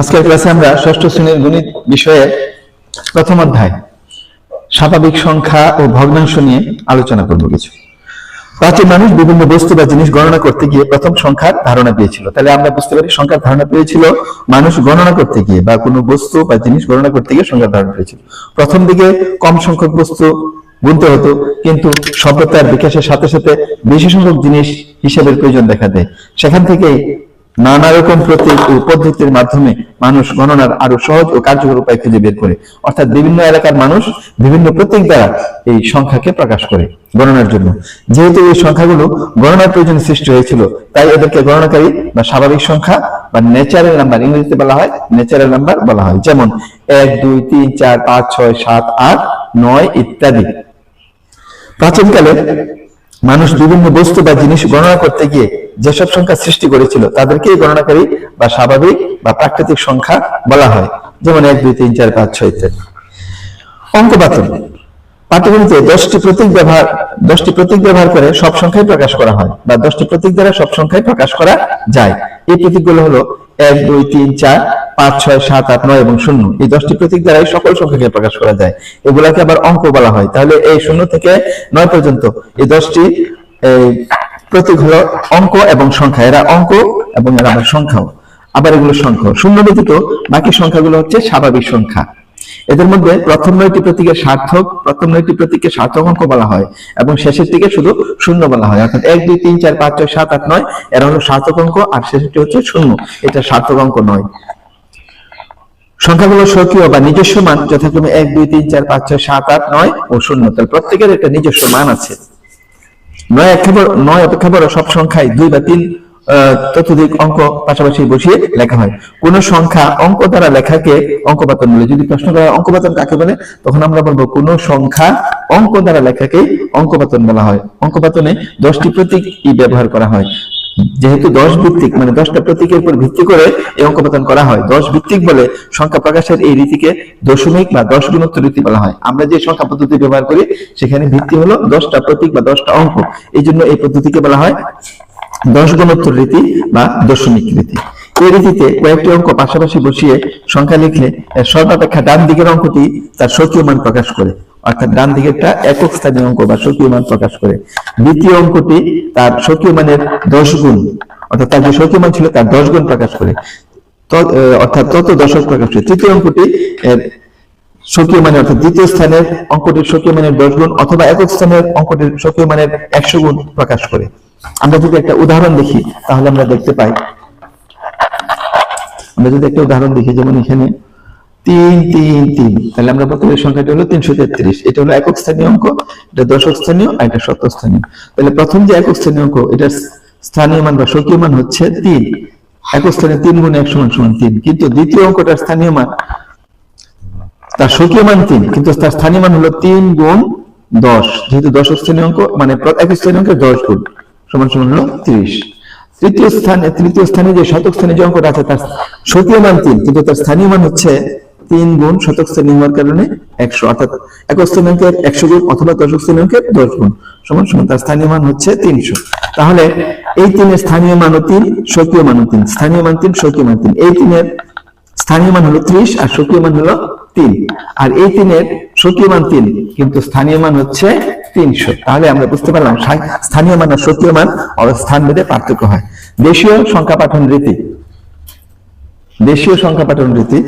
আজকের ক্লাসে আমরা ষষ্ঠ শ্রেণির গণিত বিষয়ে প্রথম অধ্যায়, স্বাভাবিক সংখ্যা ও ভগ্নাংশ নিয়ে আলোচনা করব কিছু। প্রাচীন মানুষ বিভিন্ন বস্তু বা জিনিস গণনা করতে গিয়ে প্রথম সংখ্যার ধারণা পেয়েছিল। তাহলে আমরা বুঝতে পারি সংখ্যার ধারণা পেয়েছিল, মানুষ গণনা করতে গিয়ে বা কোনো বস্তু বা জিনিস গণনা করতে গিয়ে সংখ্যার ধারণা পেয়েছিল। প্রথম দিকে কম সংখ্যক বস্তু গুনতে হতো, কিন্তু সভ্যতার বিকাশের সাথে সাথে বেশি সংখ্যক জিনিস হিসাবের প্রয়োজন দেখা দেয়। সেখান থেকেই নানা রকম পদ্ধতির মাধ্যমে মানুষ গণনার আরও সহজ ও কার্যকর উপায় খুঁজে বের করে। অর্থাৎ বিভিন্ন এলাকার মানুষ বিভিন্ন প্রতীক দ্বারা এই সংখ্যাকে প্রকাশ করে গণনার জন্য। যেহেতু এই সংখ্যাগুলো গণনার প্রয়োজন সৃষ্টি হয়েছিল, তাই এদেরকে গণনাকারী বা স্বাভাবিক সংখ্যা বা ন্যাচারাল নাম্বার ইংরেজিতে বলা হয় ন্যাচারাল নাম্বার বলা হয়। যেমন এক, দুই, তিন, চার, পাঁচ, ছয়, সাত, আট, নয়, ইত্যাদি। প্রাচীনকালে মানুষ বিভিন্ন বস্তু বা জিনিস গণনা করতে গিয়ে যেসব সংখ্যা সৃষ্টি করেছিল তাদেরকে গণনাকারী বা স্বাভাবিক বা প্রাকৃতিক সংখ্যা বলা হয়। যেমন এক, দুই, তিন, চার, পাঁচ, ছয় ইত্যাদি অঙ্ক পাতন দশটি প্রতীক ব্যবহার, দশটি প্রতীক ব্যবহার করে সব সংখ্যায় প্রকাশ করা হয় বা দশটি প্রতীক দ্বারা সব সংখ্যায় প্রকাশ করা যায়। এই প্রতীকগুলো হলো এক, দুই, তিন, চার, পাঁচ, ছয়, সাত, আট, নয় এবং শূন্য। এই দশটি প্রতীক দ্বারাই সকল সংখ্যাকে প্রকাশ করা যায়। এগুলাকে আবার অঙ্ক বলা হয়। তাহলে এই শূন্য থেকে নয় পর্যন্ত এই দশটি প্রতীক হলো অঙ্ক এবং সংখ্যা। এরা অঙ্ক এবং এরা আবার সংখ্যাও। আবার এগুলো সংখ্যা শূন্য ব্যতীত বাকি সংখ্যাগুলো হচ্ছে স্বাভাবিক সংখ্যা। এদের মধ্যে প্রথম নয়টি প্রতীকের সার্থক, প্রথম নয়টি প্রতীককে সার্থক অঙ্ক বলা হয় এবং শেষের দিকে শুধু শূন্য বলা হয়। অর্থাৎ এক, দুই, তিন, চার, পাঁচ, ছয়, সাত, আট, নয়, এরা হলো সার্থক অঙ্ক আর শেষেরটি হচ্ছে শূন্য। এটা সার্থক অঙ্ক নয়। সংখ্যাগুলো স্বকীয় বা নিজস্ব মান, যথাক্রমে এক, দুই, তিন, চার, পাঁচ, ছয়, সাত, আট, নয় ও শূন্য। তাহলে প্রত্যেকের একটা নিজস্ব মান আছে। নয় বড় নয় অপেক্ষা বড় সব সংখ্যায় দুই বা তিন ততোধিক অঙ্ক পাশাপাশি বসিয়ে লেখা হয়। কোন সংখ্যা অঙ্ক দ্বারা লেখাকে অঙ্কপাতন বলে। যদি প্রশ্ন করা অঙ্কপাতন কাকে বলে? তখন আমরা বলব কোন সংখ্যা অঙ্ক দ্বারা লেখাকে অঙ্কপাতন বলা হয়। অঙ্কপাতনে দশটি প্রতীক ব্যবহার করা হয়। যেহেতু দশ ভিত্তিক মানে দশটা প্রতীকের উপর ভিত্তি করে এই অঙ্কপাতন করা হয়। দশ ভিত্তিক বলে সংখ্যা প্রকাশের এই রীতিকে দশমিক বা দশ গুণোত্তর রীতি বলা হয়। আমরা যে সংখ্যা পদ্ধতি ব্যবহার করি, সেখানে ভিত্তি হলো দশটা প্রতীক বা দশটা অঙ্ক। এই জন্য এই পদ্ধতিকে বলা হয় দশ গুণোত্তর রীতি বা দশমিক রীতি। এই রীতিতে কয়েকটি অঙ্ক পাশাপাশি বসিয়ে সংখ্যা লিখলে সর্বাপেক্ষা ডান দিকের অঙ্কটি তার স্বকীয় মান প্রকাশ করে, অর্থাৎ ডান দিকেরটা একক স্থানীয় অঙ্ক বা স্বকীয় মান প্রকাশ করে। দ্বিতীয় অঙ্কটি তার স্বকীয় মানের দশ গুণ, অর্থাৎ তার যে স্বকীয় মান ছিল তার দশ গুণ প্রকাশ করে। অর্থাৎ তত দশক প্রকাশ করে। তৃতীয় অঙ্কটি স্বকীয় মানে অর্থাৎ দ্বিতীয় স্থানের অঙ্কটির স্বকীয় মানের দশ গুণ অথবা একক স্থানের অঙ্কটির স্বকীয় মানের একশো গুণ প্রকাশ করে। আমরা যদি একটা উদাহরণ দেখি, তাহলে আমরা দেখতে পাই। আমরা যদি একটা উদাহরণ দেখি, যেমন এখানে তিন তিন তিন। তাহলে আমরা বলতে পারি সংখ্যাটি হলো তিনশো তেত্রিশ। এটা হলো একক স্থানীয় অঙ্ক, এটা দশক স্থানীয় আর এটা শত স্থানীয়। তাহলে প্রথম যে একক স্থানীয় অঙ্ক, এটার স্থানীয় মান বা স্বকীয় মান হচ্ছে তিন। একক স্থানে তিন গুণ এক সমান সমান তিন। কিন্তু দ্বিতীয় অঙ্কটার স্থানীয় মান, তার স্বকীয় মান তিন, কিন্তু তার স্থানীয় মান হলো তিন গুণ দশ। যেহেতু দশ স্থানীয় অঙ্ক মানে এক স্থানীয় অঙ্কের দশ গুণ। সমান সমান হলো তিরিশ। তৃতীয় স্থানে তৃতীয় স্থানে যে শতক স্থানে যে অঙ্কটা আছে, তার স্বকীয় মান তিন, কিন্তু তার স্থানীয় মান হচ্ছে তিন গুণ শতক শ্রেণি হওয়ার কারণে একশো, অর্থাৎ একক শ্রেণি অঙ্কের একশো গুণ অথবা দশক শ্রেণি অঙ্কের দশ গুণ। সমান সমান, তার স্থানীয় মান হচ্ছে তিনশো। তাহলে এই তিনের স্থানীয় মানও তিন স্বকীয় মানও তিন। স্থানীয় মান তিন স্বকীয় মান তিন। এই তিনের স্থানীয় মান হলো ত্রিশ আর স্বকীয় মান হলো তিন। আর এই তিনের স্বকীয় মান তিন, কিন্তু স্থানীয় মান হচ্ছে তিনশো। তাহলে আমরা বুঝতে পারলাম স্থানীয় মান আর স্বকীয় মান ও স্থান ভেদে পার্থক্য হয়। দেশীয় সংখ্যা পাঠন রীতি। দেশীয় সংখ্যা পাঠন রীতি।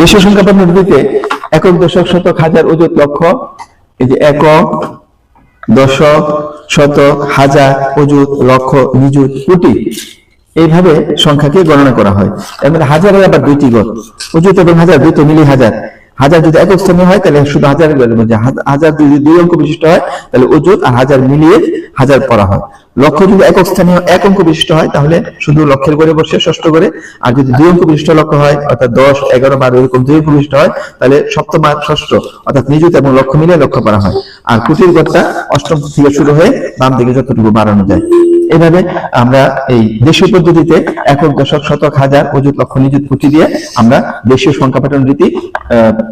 দেশীয় সংখ্যা পাঠন রীতিতে একক দশক শতক হাজার অযুত লক্ষ, এই যে একক দশক শতক হাজার অযুত লক্ষ, নিযুত কোটি। এইভাবে সংখ্যাকে গণনা করা হয়। এর মানে হাজারের আবার দুইটি গণ অযুত এবং হাজার দুই তো মিলি হাজার। হাজার যদি একক স্থানীয় হয়, তাহলে শুধু হাজারের মধ্যে। হাজ- হাজার যদি দুই অঙ্ক বিশিষ্ট হয়, তাহলে অযুত আর হাজার মিলিয়ে হাজার পড়া হয়। লক্ষ যদি একক স্থানীয় এক অঙ্ক বিশিষ্ট হয়, তাহলে শুধু লক্ষের করে বসে ষষ্ঠ করে আর যদি দুই অঙ্ক বিশিষ্ট লক্ষ হয়, অর্থাৎ দশ, এগারো, বারো, এরকম দুই অঙ্ক বিশিষ্ট হয়, তাহলে সপ্তম আর ষষ্ঠ, অর্থাৎ নিযুত এবং লক্ষ মিলিয়ে লক্ষ্য করা হয়। আর কুটির গড়টা অষ্টম থেকে শুরু হয়ে বাম দিকে যতটুকু বাড়ানো যায়। এইভাবে আমরা এই দেশীয় পদ্ধতিতে একক দশক শতক, হাজার অযুত লক্ষ নিযুত কোটি দিয়ে আমরা দেশীয় সংখ্যা পাঠন রীতি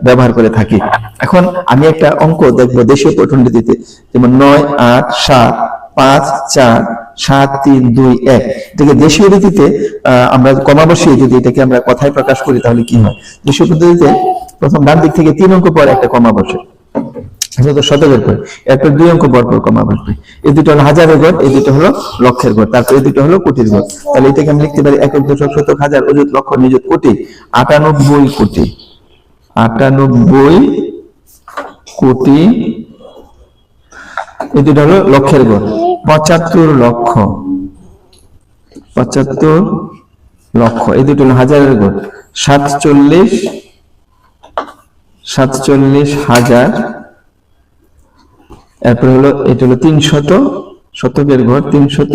ব্যবহার করে থাকি। এখন আমি একটা অঙ্ক দেখব দেশীয় পঠন রীতিতে। যেমন নয়, আট, সাত পাঁচ, চার, সাত, তিন, দুই, এক। এটাকে দেশীয় রীতিতে আমরা কমা বসিয়ে যদি এটাকে আমরা কথায় প্রকাশ করি, তাহলে কি হয়? দেশীয় পদ্ধতিতে প্রথম ডান দিক থেকে তিন অঙ্ক পর একটা কমা বসে। শতকের পর। দুই অঙ্ক পর পর কমা বসবে। এই দুটো হলো হাজারের ঘর এই দুটো হলো লক্ষের ঘর তারপর এই দুটো হলো কোটির ঘর তাহলে এটাকে আমি লিখতে পারি একক দশক শতক হাজার অযুত লক্ষ নিযুত কোটি, আটানব্বই কোটি। আটানব্বই কোটি এই দুটো হলো লক্ষের ঘর পঁচাত্তর লক্ষ। পঁচাত্তর লক্ষ। এই দুটো হাজারের ঘর সাতচল্লিশ সাতচল্লিশ হাজার। এরপর হলো, এটা হলো তিনশত, শতকের ঘর তিনশত,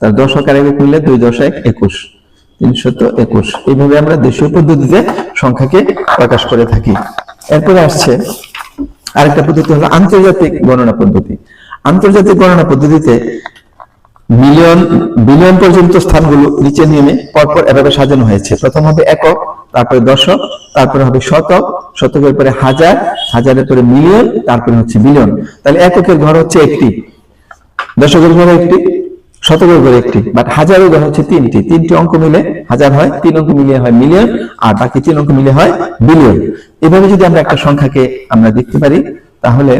তার দশক আর মিলে দুই দশক একুশ। তিনশত একুশ। এইভাবে আমরা দেশীয় পদ্ধতিতে সংখ্যাকে প্রকাশ করে থাকি। এরপরে আসছে আরেকটা পদ্ধতি হলো আন্তর্জাতিক গণনা পদ্ধতি। আন্তর্জাতিক গণনা পদ্ধতিতে মিলিয়ন বিলিয়ন পর্যন্ত স্থানগুলো নিচে নেমে পরপর এভাবে সাজানো হয়েছে। প্রথম হবে একক, তারপরে দশক, তারপরে হবে শতক, শতকের পরে হাজার, হাজারের পরে মিলিয়ন, তারপরে হচ্ছে বিলিয়ন। তাহলে এককের ঘর হচ্ছে একটি, দশকের ঘর একটি, শতকের ঘর একটি বাট হাজারের ঘর হচ্ছে তিনটি। তিনটি অঙ্ক মিলে হাজার হয়, তিন অঙ্ক মিলিয়ে হয় মিলিয়ন, আর বাকি তিন অঙ্ক মিলে হয় বিলিয়ন। এভাবে যদি আমরা একটা সংখ্যাকে আমরা দেখতে পারি, তাহলে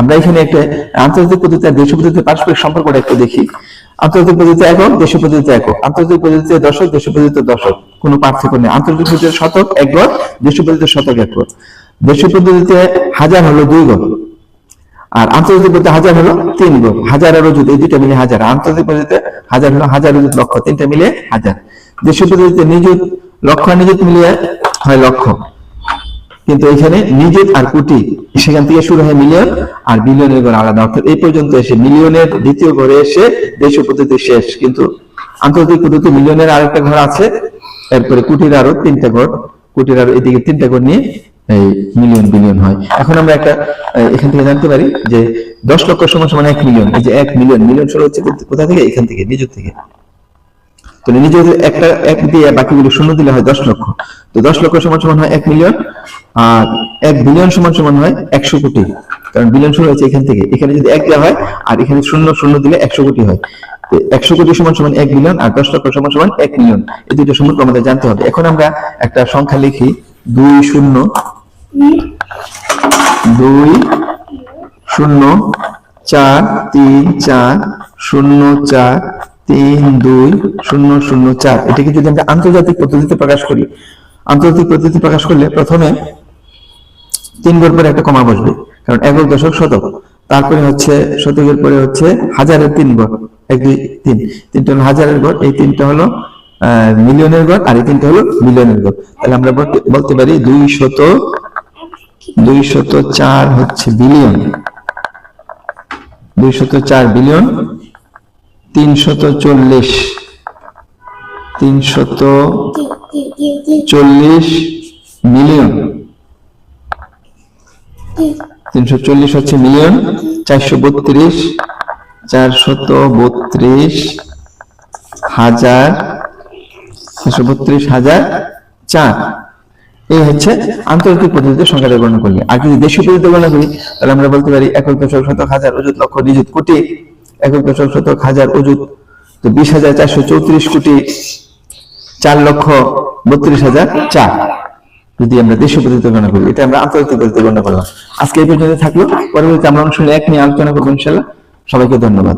আমরা এখানে একটা আন্তর্জাতিক পদ্ধতি আর দেশীয় পদ্ধতিতে পারস্পরিক সম্পর্কটা একটু দেখি। আন্তর্জাতিক পদ্ধতিতে একক দেশীয় পদ্ধতিতে একক। আন্তর্জাতিক পদ্ধতিতে দশক দেশীয় পদ্ধতিতে দশক। কোনো পার্থক্য নেই। আন্তর্জাতিক পদ্ধতিতে শতক, এক গড়। দেশীয় পদ্ধতিতে শতক, এক গড়। দেশীয় পদ্ধতিতে হাজার হলো দুই গড়। আর আন্তর্জাতিক পদ্ধতিতে হাজার হলো তিন গড়। হাজার আর অযুত, এই দুইটা মিলে হাজার। আন্তর্জাতিক পদ্ধতিতে হাজার হলো হাজার অযুত লক্ষ তিনটা মিলে হাজার। দেশীয় পদ্ধতিতে নিযুত লক্ষ আর নিযুত মিলিয়ে হয় লক্ষ কিন্তু এখানে নিযুত আর কোটি সেখান থেকে শুরু হয় মিলিয়ন, আর বিলিয়নের ঘর আলাদা। অর্থাৎ এই পর্যন্ত এসে মিলিয়নের দ্বিতীয় ঘরে এসে দেশীয় পদ্ধতি শেষ। কিন্তু আন্তর্জাতিক পদ্ধতি মিলিয়নের আরেকটা ঘর আছে, এরপরে কোটির আরও তিনটা ঘর। কোটির আরও এদিকে তিনটা ঘর নিয়ে এই মিলিয়ন, বিলিয়ন হয়। এখন আমরা একটা এখান থেকে জানতে পারি যে দশ লক্ষ সমান সমান এক মিলিয়ন। এই যে এক মিলিয়ন মিলিয়ন শুরু হচ্ছে কোথা- থেকে? এখান থেকে নিযুত থেকে। তাহলে নিজে একটা, এক দিয়ে বাকিগুলো শূন্য দিলে হয় দশ লক্ষ। তো দশ লক্ষ সমান সমান হয় এক মিলিয়ন আর এক বিলিয়ন সমান সমান হয় একশো কোটি। কারণ বিলিয়ন শুরু হয়েছে এখান থেকে। এখানে যদি এক দেওয়া হয়, আর এখানে শূন্য শূন্য দিলে একশো কোটি হয়। একশো কোটি সমান সমান এক বিলিয়ন আর দশ লক্ষ সমান সমান এক মিলিয়ন এই দুটো সম্পর্কে আমাদের জানতে হবে। এখন আমরা একটা সংখ্যা লিখি। দুই শূন্য দুই শূন্য, চার, তিন, চার, শূন্য, চার তিন দুই শূন্য শূন্য চার। এটাকে যদি আমরা আন্তর্জাতিক পদ্ধতিতে প্রকাশ করি, আন্তর্জাতিক পদ্ধতি প্রকাশ করলে প্রথমে তিন গড় পরে একটা কমা বসবে, কারণ একক দশক শতক। তারপরে হচ্ছে, শতকের পরে হচ্ছে হাজারের তিন গড় এক দুই তিন। তিনটা হলো হাজারের গড় এই তিনটা হলো মিলিয়নের গড় আর এই তিনটা হলো মিলিয়নের গড় তাহলে আমরা বলতে পারি দুই শত দুই শত চার হচ্ছে বিলিয়ন। দুই শত চার বিলিয়ন তিন শত চল্লিশ। তিন শত চল্লিশ মিলিয়ন। তিনশো চল্লিশ হচ্ছে মিলিয়ন, চারশো বত্রিশ, চারশত বত্রিশ, হাজার, চারশো বত্রিশ, হাজার, চার। এই হচ্ছে আন্তর্জাতিক পদ্ধতিতে সংখ্যাটা গণনা করলে। আর যদি দেশীয় পদ্ধতিতে গণনা করি, তাহলে আমরা বলতে পারি একক দশক শতক হাজার অযুত লক্ষ নিযুত কোটি। একক দশক শতক হাজার অজুত তো বিশ হাজার চারশো চৌত্রিশ কোটি চার লক্ষ বত্রিশ হাজার চার। যদি আমরা দেশীয় পদ্ধতিতে গণনা করি, এটা আমরা আন্তর্জাতিক পদ্ধতিতে গণনা করলাম। আজকে এই পর্যন্ত থাকল। পরবর্তীতে আমরা অংশ নিয়ে এক নিয়ে আলোচনা করব ইনশাল্লাহ সবাইকে ধন্যবাদ।